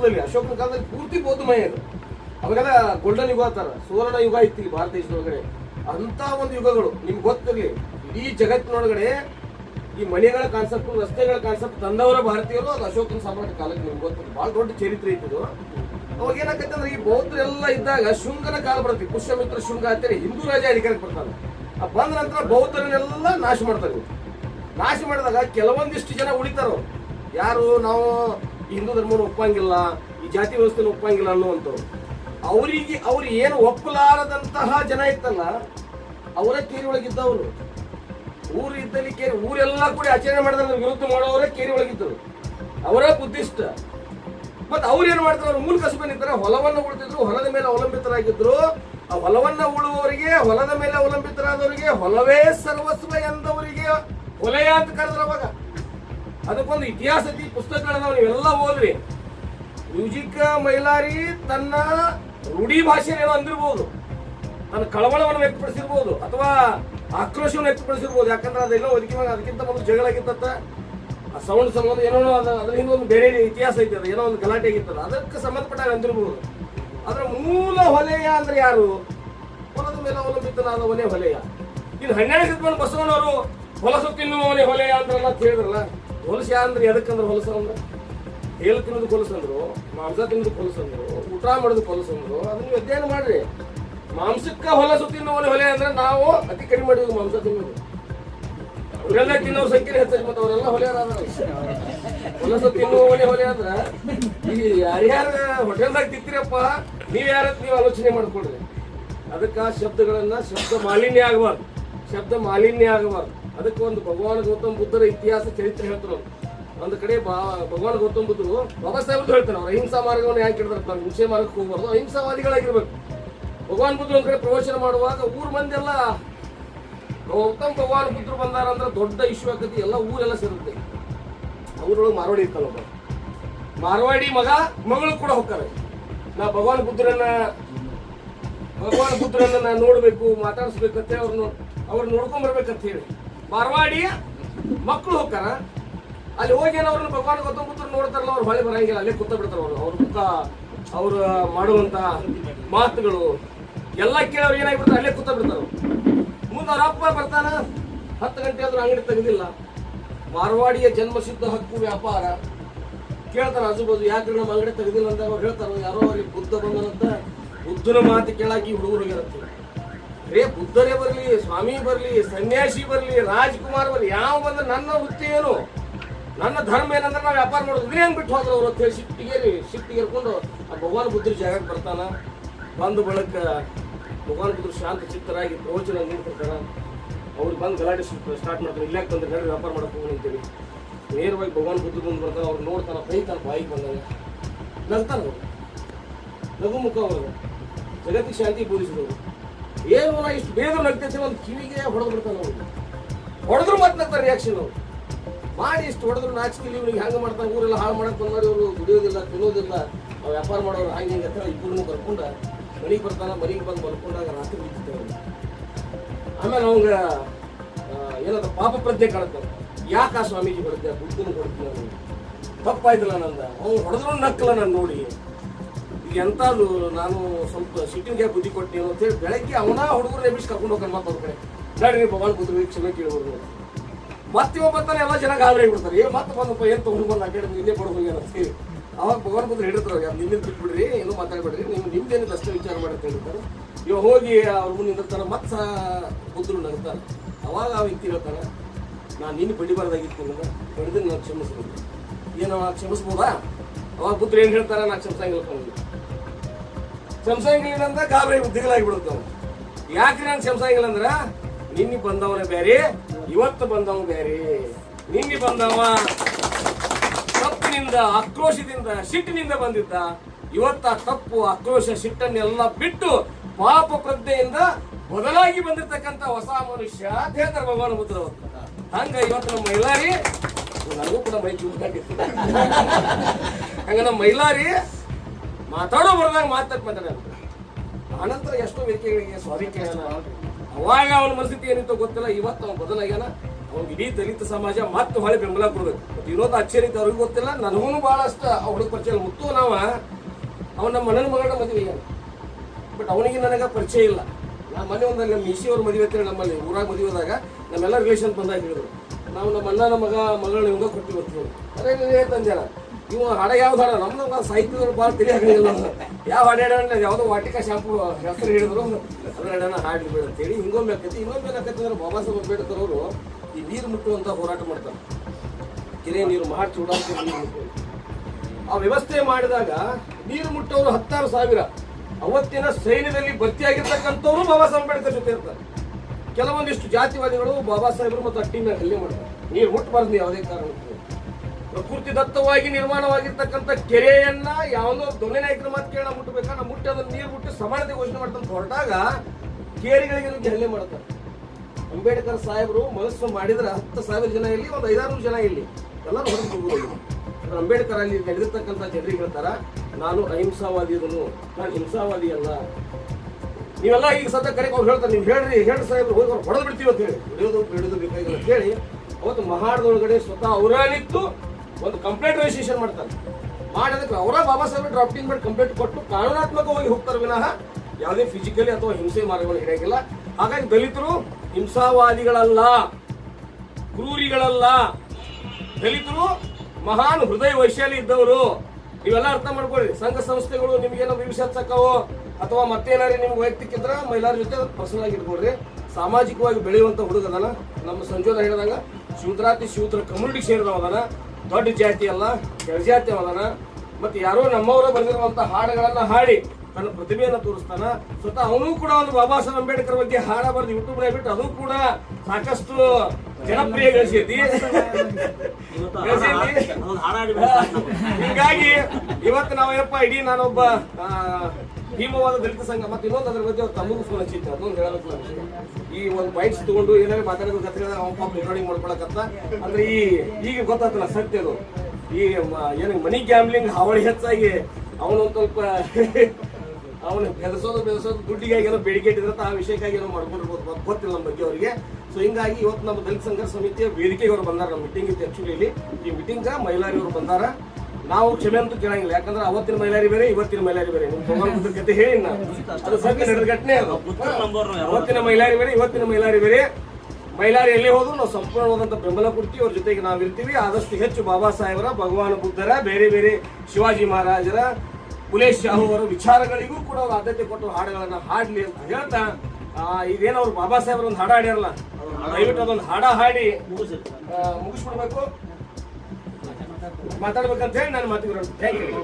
ಪೂರ್ವದಲ್ಲಿ ಅಶೋಕನ ಕಾಲದಲ್ಲಿ ಪೂರ್ತಿ ಬೌದ್ಧಮಯ ಅದು. ಅವಾಗೆಲ್ಲ ಗೋಲ್ಡನ್ ಯುಗ ಅಂತಾರ, ಸುವರ್ಣ ಯುಗ ಇತ್ತು ಇಲ್ಲಿ ಭಾರತ ದೇಶದೊಳಗಡೆ. ಅಂತ ಒಂದು ಯುಗಗಳು, ನಿಮ್ಗೆ ಗೊತ್ತಿರಲಿ ಇಡೀ ಜಗತ್ತಿನೊಳಗಡೆ ಈ ಮನೆಗಳ ಕಾನ್ಸೆಪ್ಟ್ ರಸ್ತೆಗಳ ಕಾನ್ಸೆಪ್ಟ್ ತಂದವರ ಭಾರತೀಯರು, ಅದು ಅಶೋಕನ ಸಾಮ್ರಾಟ ಕಾಲಕ್ಕೆ ನಿಮ್ಗೆ ಗೊತ್ತಿಲ್ಲ ಭಾಳ ದೊಡ್ಡ ಚರಿತ್ರೆ ಇತ್ತು ಅವಾಗ ಏನಾಗತ್ತೆ ಅಂದ್ರೆ ಈ ಬೌದ್ಧರೆಲ್ಲ ಇದ್ದಾಗ ಶೃಂಗನ ಕಾಲ ಬರುತ್ತೆ. ಪುಷ್ಯಮಿತ್ರ ಶೃಂಗ ಅಂತೇಳಿ ಹಿಂದೂ ರಾಜ ಅಧಿಕಾರಕ್ಕೆ ಬರ್ತಾರೆ ಆ ಬಂದ ನಂತರ ಬೌದ್ಧರನ್ನೆಲ್ಲ ನಾಶ ಮಾಡ್ತಾರೆ. ನಾಶ ಮಾಡಿದಾಗ ಕೆಲವೊಂದಿಷ್ಟು ಜನ ಉಳಿತಾರೋ ಯಾರು? ನಾವು ಹಿಂದೂ ಧರ್ಮವನ್ನು ಒಪ್ಪಂಗಿಲ್ಲ, ಈ ಜಾತಿ ವ್ಯವಸ್ಥೆನ ಒಪ್ಪಂಗಿಲ್ಲ ಅನ್ನುವಂಥವ್ರು. ಅವರಿಗೆ ಅವ್ರು ಏನು ಒಪ್ಪಲಾರದಂತಹ ಜನ ಇತ್ತಲ್ಲ, ಅವರ ಕೇರಿ ಒಳಗಿದ್ದವರು ಊರು ಇದ್ದಲ್ಲಿ ಕೇರಿ, ಊರೆಲ್ಲ ಕೂಡ ಆಚರಣೆ ಮಾಡಿದ್ರೆ ವಿರುದ್ಧ ಮಾಡೋವರೇ ಕೇರಿ ಒಳಗಿದ್ದರು. ಅವರೇ ಬುದ್ಧಿಷ್ಟ ಮತ್ತೆ ಅವ್ರು ಏನು ಮಾಡ್ತಾರೆ? ಅವ್ರು ಮೂಲ ಕಸುಬನಿದ್ದಾರೆ ಹೊಲವನ್ನು ಉಳ್ತಿದ್ರು, ಹೊಲದ ಮೇಲೆ ಅವಲಂಬಿತರಾಗಿದ್ರು. ಆ ಹೊಲವನ್ನು ಉಳುವವರಿಗೆ, ಹೊಲದ ಮೇಲೆ ಅವಲಂಬಿತರಾದವರಿಗೆ, ಹೊಲವೇ ಸರ್ವಸ್ವ ಎಂದವರಿಗೆ ಹೊಲೆಯ ಅಂತ ಕರೆದ್ರ ಅವಾಗ. ಅದಕ್ಕೊಂದು ಇತಿಹಾಸ ಪುಸ್ತಕಗಳನ್ನ ನೀವೆಲ್ಲ ಓದ್ರಿ. ಮ್ಯೂಜಿಕ್ ಮೈಲಾರಿ ತನ್ನ ರೂಢಿ ಭಾಷೆನೇನೋ ಅಂದಿರ್ಬೋದು. ತನ್ನ ಕಳವಳವನ್ನು ವ್ಯಕ್ತಪಡಿಸಿರ್ಬೋದು, ಅಥವಾ ಆಕ್ರೋಶವನ್ನು ವ್ಯಕ್ತಪಡಿಸಿರ್ಬೋದು. ಯಾಕಂದ್ರೆ ಅದೆಲ್ಲ ಒದಗಿವಾಗ ಅದಕ್ಕಿಂತ ಮೊದಲು ಜಗಳ ಆಗಿತ್ತಂತ, ಆ ಸೌಂಡ್ ಸಂಬಂಧ ಏನೋ ಅದು ಅದ್ರ ಹಿಂದೆ ಒಂದು ಬೇರೆ ಇತಿಹಾಸ ಐತೆ, ಅದು ಏನೋ ಒಂದು ಗಲಾಟೆ ಆಗಿತ್ತದ ಅದಕ್ಕೆ ಸಂಬಂಧಪಟ್ಟ ಅಂದಿರ್ಬೋದು. ಅದರ ಮೂಲ ಹೊಲೆಯ ಅಂದ್ರೆ ಯಾರು? ಹೊಲದ ಮೇಲೆ ಅವಲಂಬಿತನಾದವನೇ ಹೊಲೆಯ. ಇದು ಹನ್ನೆರಡು ಬಸವಣ್ಣವರು, ಹೊಲಸು ತಿನ್ನುವವನೇ ಹೊಲೆಯ ಅಂತ ಹೇಳಿದ್ರಲ್ಲ ಹೊಲಸ ಅಂದ್ರೆ ಎದಕ್ಕಂದ್ರೆ ಹೊಲಸ ಅಂದ್ರೆ? ಹೇಳು ತಿನ್ನೋದು ಕೊಲಸಂದ್ರು ಮಾಂಸ ತಿನ್ನೋದು ಕೊಲಸಂದ್ರು ಊಟ ಮಾಡೋದು ಕೊಲಸಂದ್ರು ಅದನ್ನ ಅಧ್ಯಯನ ಮಾಡ್ರಿ. ಮಾಂಸಕ್ಕ ಹೊಲಸು ತಿನ್ನುವಲ್ಲಿ ಹೊಲೆ ಅಂದ್ರೆ ನಾವು ಅತಿ ಕಡಿಮೆ ಮಾಡಿದ್ವಿ ಮಾಂಸ ತಿನ್ನೋದು. ಅವರೆಲ್ಲ ತಿನ್ನೋ ಸಂಖ್ಯೆ ಹೆಚ್ಚಾಗಿ, ಮತ್ತೆ ಅವರೆಲ್ಲ ಹೊಲೆ ಹೊಲಸು ತಿನ್ನುವವನೇ ಹೊಲೆ ಅಂದ್ರೆ ಈ ಯಾರ್ಯಾರ ಹೋಟೆಲ್ದಾಗ ತಿಂತೀರಪ್ಪ, ನೀವ್ ಯಾರ ನೀವು ಆಲೋಚನೆ ಮಾಡ್ಕೊಡ್ರಿ ಅದಕ್ಕೆ ಶಬ್ದಗಳನ್ನ ಶಬ್ದ ಮಾಲಿನ್ಯ ಆಗಬಾರ್ದು. ಶಬ್ದ ಮಾಲಿನ್ಯ ಆಗಬಾರ್ದು. ಅದಕ್ಕೆ ಒಂದು ಭಗವಾನ್ ಗೌತಮ್ ಬುದ್ಧರ ಇತಿಹಾಸ, ಚರಿತ್ರೆ ಹೇಳ್ತಾರೆ ಅವ್ರು. ಒಂದು ಕಡೆ ಬಾ, ಭಗವಾನ್ ಗೌತಮ್ ಬುದ್ಧರು ಬಾಬಾ ಸಾಹೇಬ್ರು ಹೇಳ್ತಾರೆ ಅವ್ರು, ಅಹಿಂಸಾ ಮಾರ್ಗವನ್ನು ಯಾಕೆ ಹಿಡಿದ್ರೆ ನಾವು ಹಿಂಸೆ ಮಾರ್ಗಕ್ಕೆ ಹೋಗ್ಬಾರ್ದು, ಅಹಿಂಸಾವಾದಿಗಳಾಗಿರ್ಬೇಕು. ಭಗವಾನ್ ಬುದ್ಧರು ಒಂದ್ ಕಡೆ ಪ್ರವಚನ ಮಾಡುವಾಗ ಊರ್ ಮಂದಿ ಎಲ್ಲ ಗೌತಮ್ ಭಗವಾನ್ ಬುದ್ಧರು ಬಂದಾರ ಅಂದ್ರೆ ದೊಡ್ಡ ಇಶ್ಯೂ ಆಗತಿ ಎಲ್ಲ ಊರೆಲ್ಲ ಸೇರುತ್ತೆ. ಅವರೊಳಗೆ ಮಾರ್ವಾಡಿ ಇರ್ತಾನ ಒಬ್ಬ. ಮಾರ್ವಾಡಿ ಮಗ, ಮಗಳು ಕೂಡ ಹೋಗ್ತಾರೆ. ನಾ ಭಗವಾನ್ ಬುದ್ಧರನ್ನ ಭಗವಾನ್ ಬುದ್ಧರನ್ನ ನಾ ನೋಡ್ಬೇಕು, ಮಾತಾಡಿಸ್ಬೇಕಂತ ಅವ್ರನ್ನ ಅವ್ರು ನೋಡ್ಕೊಂಡ್ ಬರ್ಬೇಕಂತ ಹೇಳಿ. ಮಾರ್ವಾಡಿ ಮಕ್ಕಳು ಹೋಗ್ತಾರ. ಅಲ್ಲಿ ಹೋಗಿ ಏನೋ ಅವ್ರನ್ನ ಭಗವಾನ್ ಗೌತಮ್ ಪುತ್ರ ನೋಡ್ತಾರಲ್ಲ, ಅವ್ರು ಹೊಳೆ ಬರಂಗಿಲ್ಲ, ಅಲ್ಲೇ ಕೂತ ಬಿಡ್ತಾರ ಅವರು. ಅವ್ರ ಮುಖ, ಅವ್ರು ಮಾಡುವಂತ ಮಾತುಗಳು ಎಲ್ಲ ಕೇಳೋರು ಏನಾಗ್ಬಿಡ್ತಾರೆ, ಅಲ್ಲೇ ಕೂತ ಬಿಡ್ತಾರ ಮುಂದೆ ಅವ್ರ ಅಪ್ಪ ಬರ್ತಾನ ಹತ್ತು ಗಂಟೆ ಆದ್ರೂ ಅಂಗಡಿ ತೆಗೆದಿಲ್ಲ. ಮಾರ್ವಾಡಿಯ ಜನ್ಮಸಿದ್ಧ ಹಕ್ಕು ವ್ಯಾಪಾರ. ಕೇಳ್ತಾರ ಆಜುಬಾಜು ಯಾಕೆ ನಮ್ಮ ಅಂಗಡಿ ತೆಗೆದಿಲ್ಲ ಅಂತ ಅವ್ರು ಹೇಳ್ತಾರ. ಯಾರೋ ಅವ್ರಿಗೆ ಬುದ್ಧ ಬಂದನಂತ ಬುದ್ಧನ ಮಾತು ಕೇಳಾಕಿ ಹುಡುಗರು ಹೋಗಿರತ್ತೆ. ರೇ ಬುದ್ಧರೇ ಬರಲಿ, ಸ್ವಾಮಿ ಬರಲಿ, ಸನ್ಯಾಸಿ ಬರಲಿ, ರಾಜ್ಕುಮಾರ್ ಬರ್ಲಿ, ಯಾವ ಬಂದ್ರೆ ನನ್ನ ವೃತ್ತಿ ಏನು? ನನ್ನ ಧರ್ಮ ಏನಂದ್ರೆ ನಾವು ವ್ಯಾಪಾರ ಮಾಡೋದು. ಇದನ್ನೇ ಹೆಂಗ್ ಬಿಟ್ಟು ಹೋದ್ರು ಅವ್ರು ಅಂತ ಹೇಳಿ ಶಿಫ್ಟಿಗೆ ಶಿಫ್ಟಿಗೆ ಇರ್ಕೊಂಡು ಆ ಭಗವಾನ್ ಬುದ್ಧರ ಜಾಗಕ್ಕೆ ಬರ್ತಾನ. ಬಂದು ಬಳಕ ಭಗವಾನ್ ಬುದ್ಧರು ಶಾಂತ ಚಿತ್ತರಾಗಿ ಪ್ರವಚನ ನೀಡ್ತಿರ್ತಾರ ಅವ್ರು ಬಂದು ಗಲಾಟೆ ಸ್ಟಾರ್ಟ್ ಮಾಡ್ತಾರೆ. ಇಲ್ಲ ಬಂದ್ರೆ ಹೇಳಿ ವ್ಯಾಪಾರ ಮಾಡಕ್ ಹೋಗಿ ನಿಂತೀವಿ ನೇರವಾಗಿ ಭಗವಾನ್ ಬುದ್ಧ ಬಂದು ಬರ್ತಾನೆ, ಅವ್ರು ನೋಡ್ತಾನ, ಬೈತಾನ, ಬಾಯಿಗೆ ಬಂದಾಗ. ನಗ್ತಾನ ಅವ್ರು. ನಗು ಮುಖ ಅವರು. ಜಗತ್ತಿಗೆ ಶಾಂತಿ ಬೋಧಿಸಿದವರು. ಏನು ಇಷ್ಟು ಬೇಗ ನಗ್ತೈತೆ ಒಂದು ಕಿವಿಗೆ ಹೊಡೆದು ಬಿಡ್ತಾನೆ ಹೊಡೆದ್ರು ಮತ್ತೆ ನಗ್ತಾರೆ ರಿಯಾಕ್ಷನ್ ಮಾಡಿ ಇಷ್ಟು ಹೊಡೆದ್ರು ನಾಚಿಕೆಲ್ಲಿ ಇವ್ರಿಗೆ ಹೆಂಗೆ ಮಾಡ್ತಾನೆ ಊರೆಲ್ಲ ಹಾಳು ಮಾಡಕ್ಕೆ ಬಂದ್ರೆ ಇವರು, ದುಡಿಯೋದಿಲ್ಲ, ತಿನ್ನೋದಿಲ್ಲ ವ್ಯಾಪಾರ ಮಾಡೋರು ಹಾಗೆ ಹಿಂಗೆ ಅಂತ ಇಬ್ಬರನ್ನು ಕರ್ಕೊಂಡ ಮನೆಗೆ ಬರ್ತಾನ, ಮನೆಗೆ ಬಂದು ಬರ್ಕೊಂಡಾಗ ರಾತ್ರಿ ಬಿಡ್ತಿದ್ದೇವೆ ಆಮೇಲೆ ಅವಂಗ ಏನದ ಪಾಪ ಪ್ರಜ್ಞೆ ಕಾಣುತ್ತೆ. ಯಾಕೆ ಆ ಸ್ವಾಮೀಜಿ ಬರುತ್ತೆ ಬುದ್ಧನ ಕೊಡ್ತೀನಿ ತಪ್ಪಾಯ್ತಲ್ಲ ನಂದ. ಅವ್ನು ಹೊಡೆದ್ರು ನಕ್ಕಲ್ಲ ನಾನು ನೋಡಿ. ಎಂತಾದ್ರು ನಾನು ಸ್ವಲ್ಪ ಸಿಟ್ಟಿಂಗ್ಗೆ ಬುದ್ಧಿ ಕೊಟ್ಟೇನು ಅಂತ ಹೇಳಿ ಬೆಳಗ್ಗೆ ಅವನ ಹುಡುಗರು ಎಬ್ಬಿಸಿ ಕರ್ಕೊಂಡು ಹೋಗ್ತಾನೆ ಮತ್ತೆ ಅವ್ರ ಕಡೆ ನಡ್ರಿ ಭಗವಾನ್ ಬುದ್ಧರು ಕ್ಷಮೆ ಕೇಳಬಹುದು ಮತ್ತೆ ಬರ್ತಾನೆ ಎಲ್ಲ ಜನ ಗಾಬರಿ ಬಿಡ್ತಾರೆ ಏ, ಮತ್ತೆ ಬಂದಪ್ಪ, ಏನ್ ತಗೊಂಡು ಬಂದು? ಆ ಕಡೆ ನಿನ್ನೆ ಕೊಡು ಹೇಳಿ. ಅವಾಗ ಭಗವಾನ್ ಬುದ್ಧರು ಹಿಡಿತಾರೆ ಯಾರು ನಿನ್ನೆ ಬಿಟ್ಬಿಡ್ರಿ, ಏನು ಮಾತಾಡ್ಬೇಡ್ರಿ ನೀವು ನಿಮ್ದೇನಿಲ್ಲ, ಅಷ್ಟೇ ವಿಚಾರ ಮಾಡಿ ಅಂತ ಹೇಳ್ತಾರೆ. ಇವಾಗ ಹೋಗಿ ಅವ್ರ ಮುಂದೆ ನಿಂದಿರ್ತಾನೆ ಮತ್ತೆ ಬುದ್ಧರು ನಗ್ತಾರೆ. ಅವಾಗ ಆ ವ್ಯಕ್ತಿ ಹೇಳ್ತಾನೆ, ನಾನು ನಿನ್ನ ಬಡಿಬಾರ್ದಾಗಿತ್ತು ನನಗೆ ಬಡಿದ್ರೆ ನಾನು ಕ್ಷಮಿಸ್ಬೋದು ಏನೋ ಕ್ಷಮಿಸ್ಬೋದಾ? ಅವಾಗ ಪುತ್ರ ಏನು ಹೇಳ್ತಾರೆ, ನಾನು ಕ್ಷಮಿಸಂಗಿಲ್ಲ ಕ್ಷಮಿಸಂಗಿಲ್ಲ ಅಂತ ಗಾಬರಿ ದಿಗಲಾಗಿಬಿಡುತ್ತೆ ಯಾಕ್ರಿ ನಾನು ಶಂಸಂಗಿಲ್ಲ ಅಂದ್ರ ನಿನ್ನೆ ಬಂದವನ ಬೇರೆ, ಇವತ್ತು ಬಂದವ ಬೇರೆ. ನಿನ್ನೆ ಬಂದವ ತಪ್ಪಿನಿಂದ, ಆಕ್ರೋಶದಿಂದ, ಸಿಟ್ಟಿನಿಂದ ಬಂದಿದ್ದ. ಇವತ್ತ ತಪ್ಪು, ಆಕ್ರೋಶ, ಸಿಟ್ಟನ್ನೆಲ್ಲ ಬಿಟ್ಟು ಪಾಪ ಪ್ರಜ್ಞೆಯಿಂದ ಬದಲಾಗಿ ಬಂದಿರತಕ್ಕಂತ ಹೊಸ ಮನುಷ್ಯ ಅಂತ ಭಗವಾನ್ ಬುದ್ಧ ಹಂಗ ಇವತ್ತು ನಮ್ಮ ಮಹಿಳಾರಿ ನನಗೂ ಕೂಡ ಮೈ ಚೂಪಾಗಿತ್ತು ಹಂಗ ನಮ್ಮ ಮೈಲಾರಿ ಮಾತಾಡೋ ಬರ್ದಾಗ ಮಾತಾಡ್ ಮಾತಾಡ ಆನಂತರ ಎಷ್ಟೋ ವೇದಿಕೆಗಳಿಗೆ ಸ್ವಾಧೀನ ಅವಾಗ ಅವನ ಮನಸ್ಥಿತಿ ಏನಿತ್ತು ಗೊತ್ತಿಲ್ಲ. ಇವತ್ತು ಅವನು ಬದಲಾಗ್ಯಾನ. ಅವ್ನಿಗೆ ಇಡೀ ದಲಿತ ಸಮಾಜ ಮತ್ತೆ ಹೊಳೆ ಬೆಂಬಲ ಕೊಡ್ಬೇಕು. ಇರೋದು ಅಚ್ಚರಿತ ಅವ್ರಿಗೆ ಗೊತ್ತಿಲ್ಲ. ನನಗೂ ಭಾಳಷ್ಟು ಅವಳು ಪರಿಚಯ ಮುತ್ತು ನಾವ, ಅವನ ನಮ್ಮ ಮನನ ಮಗಳ ಮದುವೆ. ಬಟ್ ಅವನಿಗೆ ನನಗೆ ಪರಿಚಯ ಇಲ್ಲ. ನಾ ಮನೆ ಒಂದು ನಮ್ಮ ಅವ್ರ ಮದುವೆ ಅಂತೇಳಿ ನಮ್ಮಲ್ಲಿ, ಊರಾಗ ಮದುವೆ ಹೋದಾಗ ನಮ್ಮೆಲ್ಲ ರಿಲೇಷನ್ ಬಂದಾಗ ಹೇಳಿದ್ರು. ನಾವು ನಮ್ಮ ಅಣ್ಣನ ಮಗ ಮಗಳ ಇವಂಗ ಕೊಟ್ಟು ಬರ್ತೀವಿ. ಅದೇ ಹೇಳ್ತಂಜನ ಇವ ಹಾಡ ಯಾವ್ದು ಹಾಡ ನಮ್ದು ಸಾಹಿತ್ಯದವ್ರು ಭಾಳ ತಿಳಿ ಯಾವ ಹಾಡು ಹಾಡ ಯಾವುದೋ ವಾಟಿಕಾ ಶಾಂಪು ಹೆಸರು ಹೇಳಿದ್ರು. ಅದ್ರ ಹಾಡನ ಹಾಡ್ಲಿ ಬೇಡ ಅಂತೇಳಿ ಹಿಂಗೊಮ್ಮೆ ಆಕೈತಿ ಇನ್ನೊಮ್ಮೆ ಏನಾಕೈತಿ ಅಂದ್ರೆ ಬಾಬಾ ಸಾಹೇಬ್ ಅಂಬೇಡ್ಕರ್ ಅವರು ಈ ನೀರು ಮುಟ್ಟುವಂತ ಹೋರಾಟ ಮಾಡ್ತಾರೆ. ಕೆರೆ ನೀರು ಮಾಡಿ ಮುಟ್ಟುವಂತ ಆ ವ್ಯವಸ್ಥೆ ಮಾಡಿದಾಗ ನೀರು ಮುಟ್ಟವರು ಹತ್ತಾರು ಸಾವಿರ. ಅವತ್ತಿನ ಸೈನ್ಯದಲ್ಲಿ ಭರ್ತಿಯಾಗಿರ್ತಕ್ಕಂಥವ್ರು ಬಾಬಾ ಸಾಹೇಬ್ ಅಂಬೇಡ್ಕರ್ ಜೊತೆ ಇರ್ತಾರೆ. ಕೆಲವೊಂದಿಷ್ಟು ಜಾತಿವಾದಿಗಳು ಬಾಬಾ ಸಾಹೇಬರು ಮತ್ತು ಅಟ್ಟಿ ಮೇಲೆ ಹಲ್ಲೆ ಮಾಡ್ತಾರೆ. ನೀರು ಮುಟ್ಟಬಾರ್ದು ಯಾವುದೇ ಕಾರಣಕ್ಕೂ. ಪ್ರಕೃತಿ ದತ್ತವಾಗಿ ನಿರ್ಮಾಣವಾಗಿರ್ತಕ್ಕಂಥ ಕೆರೆಯನ್ನ ಯಾವುದೋ ದೊಣ್ಣೆ ನಾಯಕರ ಮಾತು ಕೇಳ ಮುಟ್ಟಬೇಕಾ ನಾವು ಮುಟ್ಟಿ ಅದನ್ನ ನೀರು ಮುಟ್ಟಿ ಸಮಾನತೆ ಘೋಷಣೆ ಮಾಡ್ತಂತ ಹೊರಟಾಗ ಕೇರಿಗಳಿಗೆ ನುಗ್ಗಿ ಹಲ್ಲೆ ಮಾಡ್ತಾರೆ ಅಂಬೇಡ್ಕರ್ ಸಾಹೇಬರು ಮನಸ್ಸು ಮಾಡಿದ್ರೆ ಹತ್ತು ಸಾವಿರ ಜನ ಇಲ್ಲಿ, ಒಂದು ಐದಾರು ಜನ ಇಲ್ಲಿ. ಎಲ್ಲರೂ ಹೊರಗೆ ಅಂಬೇಡ್ಕರ್ ಅಲ್ಲಿ ನಡೆದಿರ್ತಕ್ಕಂಥ ಜನರಿಗೆ ಹೇಳ್ತಾರ, ನಾನು ಅಹಿಂಸಾವಾದಿ ಅದನ್ನು ನಾನು ಹಿಂಸಾವಾದಿ ಅಲ್ಲ. ನೀವೆಲ್ಲ ಈಗ ಸದ್ಯ ಕರೆಗೆ ಅವ್ರು ಹೇಳ್ತಾರೆ, ನೀವು ಹೇಳ್ರಿ ಹೇಳ್ರಿ ಸಾಹೇಬ್ರು, ಹೋಗಿ ಅವ್ರು ಹೊಡೆದು ಅಂತ ಹೇಳಿ. ಹಿಡಿಯೋದು ಹಿಡಿದು ಬೇಕಾಗಿಲ್ಲ ಅಂತ ಹೇಳಿ, ಅವತ್ತು ಮಹಾಡದೊಳಗಡೆ ಸ್ವತಃ ಅವರ ಒಂದು ಕಂಪ್ಲೇಂಟ್ ರಿಜಿಸ್ಟ್ರೇಷನ್ ಮಾಡ್ತಾರೆ. ಮಾಡೋದಕ್ಕೆ ಅವರ ಬಾಬಾ ಸಾಹೇಬ್ ಡ್ರಾಫ್ಟಿಂಗ್ ಮಾಡಿ ಕಂಪ್ಲೇಂಟ್ ಕೊಟ್ಟು ಕಾನೂನಾತ್ಮಕವಾಗಿ ಹೋಗ್ತಾರೆ ವಿನಃ ಯಾವುದೇ ಫಿಸಿಕಲಿ ಅಥವಾ ಹಿಂಸೆ ಮಾರ್ಗಗಳು ಹಿಡಿಯಾಗಿಲ್ಲ. ಹಾಗಾಗಿ ದಲಿತರು ಹಿಂಸಾವಾದಿಗಳಲ್ಲ, ಕ್ರೂರಿಗಳಲ್ಲ. ದಲಿತರು ಮಹಾನ್ ಹೃದಯ ವೈಶಾಲಿ ಇದ್ದವರು. ನೀವೆಲ್ಲ ಅರ್ಥ ಮಾಡ್ಕೊಳ್ಳಿ. ಸಂಘ ಸಂಸ್ಥೆಗಳು ನಿಮ್ಗೇನೋ ವಿಮರ್ಶಿಸಕ್ಕವೋ ಅಥವಾ ಮತ್ತೇನಾರು ನಿಮ್ಗೆ ವೈಯಕ್ತಿಕ ಇದ್ರೆ ಮಹಿಳೆಯರ ಜೊತೆ ಪರ್ಸನಲ್ ಆಗಿ ಇಟ್ಕೊಳ್ರಿ. ಸಾಮಾಜಿಕವಾಗಿ ಬೆಳೆಯುವಂತ ಹುಡುಗದನ ನಮ್ಮ ಸಂಜೋದ ಹೇಳಿದಾಗ ಶೂದ್ರಾತಿ ಶೂದ್ರ ಕಮ್ಯುನಿಟಿ ಸೇರಿದವ ಅದಾನ ದೊಡ್ಡ ಜಾತಿ ಅಲ್ಲ ಕೆಳಜಾತಿ ಅವನ ಮತ್ತೆ ಯಾರೋ ನಮ್ಮವರ ಬಂದಿರುವಂಥ ಹಾಡುಗಳನ್ನು ಹಾಡಿ ತನ್ನ ಪ್ರತಿಭೆಯನ್ನು ತೋರಿಸ್ತಾನ. ಸ್ವತಃ ಅವನು ಕೂಡ ಒಂದು ಬಾಬಾ ಸಾಹೇಬ್ ಅಂಬೇಡ್ಕರ್ ಬಗ್ಗೆ ಹಾಡ ಬರೆದು ಯೂಟ್ಯೂಬ್ ಬಿಟ್ಟು ಅದು ಕೂಡ ಸಾಕಷ್ಟು ಜನಪ್ರಿಯ ಗಳಿಸೈತಿ ಹೀಗಾಗಿ ಹಿಂಗಾಗಿ ಇವತ್ತು ನಾವೇನಪ್ಪ ಇಡೀ ನಾನೊಬ್ಬ ಭೀಮವಾದ ದಲಿತ ಸಂಘ ಮತ್ತೆ ಇನ್ನೊಂದು ಅದ್ರ ಬಗ್ಗೆ ಅವ್ರು ತಮಗೂ ಫೋನ್ ಹಚ್ಚಿತ್ತು ಅದೊಂದು ಹೇಳಬೇಕು. ಈ ಒಂದು ಬೈಟ್ಸ್ ತಗೊಂಡು ಏನಾದ್ರು ಮಾತಾಡೋದು ಕತ್ತಿದ್ರೆ ಅವ್ನ ಪಾಪ ರೆಕಾರ್ಡಿಂಗ್ ಮಾಡ್ಕೊಳಕತ್ತ ಅಂದ್ರೆ ಈ ಈಗ ಗೊತ್ತಾಗ್ತಲ್ಲ ಸತ್ಯ ಅದು. ಈ ಏನು ಮನಿ ಗ್ಯಾಮ್ಲಿಂಗ್ ಹಾವಳಿ ಹೆಚ್ಚಾಗಿ ಅವನೊಂದು ಸ್ವಲ್ಪ ಅವನು ಬೆದಸೋದು ಬೆದಸೋದು ದುಡ್ಡಿಗಾಗಿ ಏನೋ ಬೇಡಿಕೆ ಇಟ್ಟಿದ್ರೆ ಆ ವಿಷಯಕ್ಕಾಗಿ ಏನೋ ಮಾಡ್ಕೊಂಡಿರ್ಬೋದು. ಗೊತ್ತಿಲ್ಲ ನಮ್ಮ ಬಗ್ಗೆ ಅವರಿಗೆ. ಸೊ ಹಿಂಗಾಗಿ ಇವತ್ತು ನಮ್ಮ ದಲಿತ ಸಂಘರ್ಷ ಸಮಿತಿಯ ವೇದಿಕೆಗೆ ಅವರು ಬಂದಾರ, ನಮ್ಮ ಮೀಟಿಂಗ್ ಇತ್ತು ಆ್ಯಕ್ಚುಲಿ ಇಲ್ಲಿ. ಈ ಮೀಟಿಂಗ್ ಮಹಿಳಾರಿಯವರು ಬಂದಾರ. ನಾವು ಕ್ಷಮೆ ಅಂತೂ ಕೇಳಂಗಿಲ್ಲ, ಯಾಕಂದ್ರೆ ಅವತ್ತಿನ ಮಹಿಳಾರಿ ಬೇರೆ, ಇವತ್ತಿನ ಮಹಿಳಾರಿ ಬೇರೆ. ಕತೆ ಹೇಳಿ ಅದು ಸದ್ಯ ನಡೆದ ಘಟನೆ ಅವತ್ತಿನ ಮಹಿಳಾರಿ ಬೇರೆ, ಇವತ್ತಿನ ಮಹಿಳಾರಿ ಬೇರೆ. ಮಹಿಳಾರಿ ಎಲ್ಲಿ ಹೋದ್ರು ನಾವು ಸಂಪೂರ್ಣವಾದಂಥ ಬೆಂಬಲ ಕೊಡ್ತೀವಿ, ಅವ್ರ ಜೊತೆಗೆ ನಾವು ಇರ್ತೀವಿ ಆದಷ್ಟು ಹೆಚ್ಚು ಬಾಬಾ ಸಾಹೇಬರ, ಭಗವಾನ್ ಬುದ್ಧರ, ಬೇರೆ ಬೇರೆ ಶಿವಾಜಿ ಮಹಾರಾಜರ ಪುಲೇಶ್ ಶಾಹು ಅವರ ವಿಚಾರಗಳಿಗೂ ಕೂಡ ಅವ್ರು ಆದ್ಯತೆ ಕೊಟ್ಟು ಹಾಡುಗಳನ್ನ ಹಾಡಲಿ ಅಂತ ಹೇಳ್ತಾ ಇದೇನು ಅವ್ರು ಬಾಬಾ ಸಾಹೇಬ್ರ ಒಂದು ಹಾಡ ಹಾಡ್ಯಾರಲ್ಲ. ದಯವಿಟ್ಟು ಅದೊಂದು ಹಾಡ ಹಾಡಿ ಮುಗಿಸ್ಬಿಡ್ಬೇಕು. ಮಾತಾಡ್ಬೇಕಂತ ಹೇಳಿ ನಾನು ಮಾತಿಗೆ ಥ್ಯಾಂಕ್ ಯು